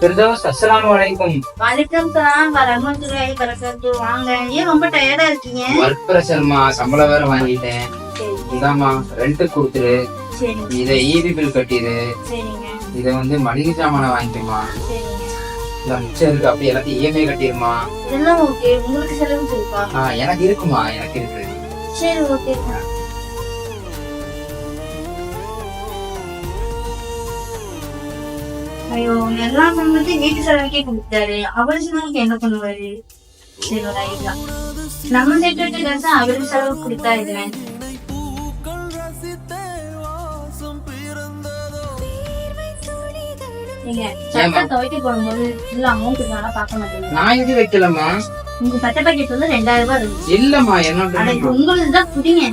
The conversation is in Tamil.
ஃபிர்தௌஸ் அஸ்ஸலாமு அலைக்கும். வணக்கம் சார் வரமத்துறை வரக்கத்து வாங்க ஏன் ரொம்ப டயர்டா இருக்கீங்க? ஒர்க் ப்ரெஷர்மா சம்பளம் வேற வாங்கிட்டேன். இதாம்மா ரெண்ட் கொடுத்துரு. இதை ஈபி பில் கட்டிடு இதை வந்து மளிகை சாமானை வாங்கிக்கமா இந்த மிச்சம் இருக்கு அப்படி எல்லாத்தையும் இஎம்ஐ கட்டிடுமா இதெல்லாம் ஓகே உங்களுக்கு செலவு இருக்கா ஆ எனக்கு இருக்குமா? எனக்கு இருக்கு. சரி ஓகே ஐயோ எல்லா சம்பளத்தையும் வீட்டு செலவுக்கே கொடுத்தாரு அவர் செலவுக்கு என்ன பண்ணுவாரு சரி ஒரு ஐடியா நம்ம சேர்த்து காசு அவருக்கு செலவு கொடுத்தா மாட்டீங்க நான் இது வைக்கலம்மா? உங்க சட்டை பாக்கெட் வந்து ரெண்டாயிரம் ரூபாய் இருந்துச்சு. இல்லம்மா இது உங்களுக்கு தான் புடிங்க.